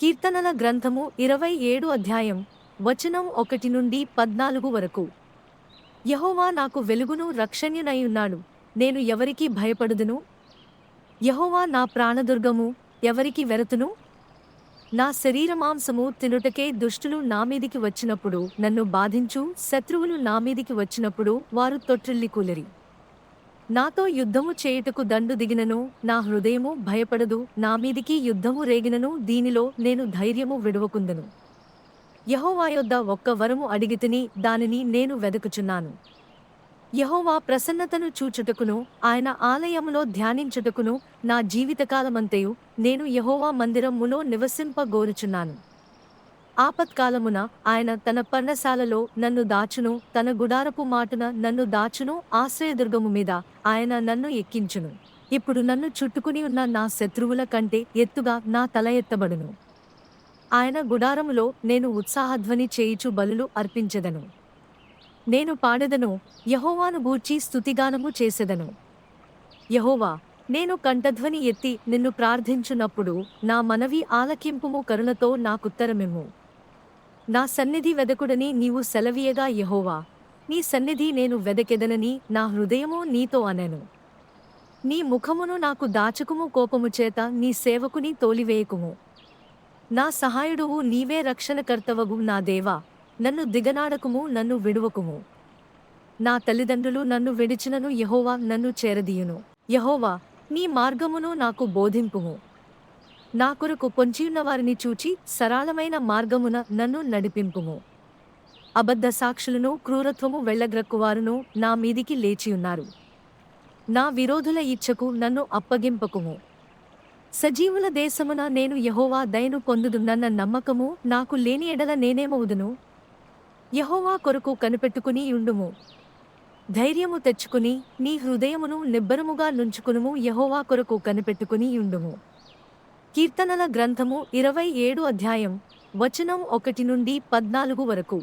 కీర్తనల గ్రంథము ఇరవై ఏడు అధ్యాయం వచనం ఒకటి నుండి పద్నాలుగు వరకు. యహోవా నాకు వెలుగును రక్షణ్యునయున్నాడు. నేను ఎవరికి భయపడుదును? యహోవా నా ప్రాణదుర్గము ఎవరికి వెరతును? నా శరీరమాంసము తినుటకే దుష్టులు నా మీదికి వచ్చినప్పుడు నన్ను బాధించు శత్రువులు నా మీదికి వచ్చినప్పుడు వారు తొట్టిల్లి కూలరి. నాతో యుద్ధము చేయుటకు దండు దిగినను నా హృదయము భయపడదు నా మీదికి యుద్ధము రేగినను దీనిలో నేను ధైర్యము విడువకుందను యహోవా యొద్ద ఒక్క వరము అడిగితిని దానిని నేను వెదకుచున్నాను. యహోవా ప్రసన్నతను చూచుటకును ఆయన ఆలయములో ధ్యానించుటకును నా జీవితకాలమంతయు నేను యహోవా మందిరములో నివసింపగోరుచున్నాను. ఆపత్కాలమున ఆయన తన పర్ణశాలలో నన్ను దాచును తన గుడారపు మాటున నన్ను దాచును ఆశ్రయదుర్గము మీద ఆయన నన్ను ఎక్కించును. ఇప్పుడు నన్ను చుట్టుకుని ఉన్న నా శత్రువుల కంటే ఎత్తుగా నా తల ఎత్తబడును. ఆయన గుడారములో నేను ఉత్సాహధ్వని చేయుచు బలులు అర్పించెదను. నేను పాడెదను యహోవాను గూర్చి స్థుతిగానము చేసెదను. యహోవా నేను కంఠధ్వని ఎత్తి నిన్ను ప్రార్థించునప్పుడు నా మనవి ఆలకింపుము కరుణతో నాకుత్తరమిమ్ము నా సన్నిధి వెదకుడని నీవు సెలవీయగా యహోవా. నీ సన్నిధి నేను వెదకెదనని నా హృదయము నీతో అనెను. నీ ముఖమును నాకు దాచకుము కోపము చేత నీ సేవకుని తోలివేయకుము. నా సహాయుడువు నీవే రక్షణకర్తవగు నా దేవా. నన్ను దిగనాడకుము నన్ను విడువకుము. నా తల్లిదండ్రులు నన్ను విడిచినను యహోవా నన్ను చేరదీయును. యహోవా నీ మార్గమును నాకు బోధింపుము. నా కొరకు పొంచియున్న వారిని చూచి సరళమైన మార్గమున నన్ను నడిపింపుము. అబద్ధ సాక్షులను క్రూరత్వము వెళ్ళగ్రక్కువారును నా మీదికి లేచియున్నారు. నా విరోధుల ఇచ్చకు నన్ను అప్పగింపకుము. సజీవుల దేశమున నేను యహోవా దయను పొందుదునన్న నమ్మకము నాకు లేని ఎడల నేనేమవుదును? యహోవా కొరకు కనిపెట్టుకుని ఉండుము. ధైర్యము తెచ్చుకుని నీ హృదయమును నిబ్బరముగా నుంచుకునుము యహోవా కొరకు కనిపెట్టుకుని ఉండుము. కీర్తనల గ్రంథము ఇరవై ఏడు అధ్యాయం వచనం ఒకటి నుండి పద్నాలుగు వరకు.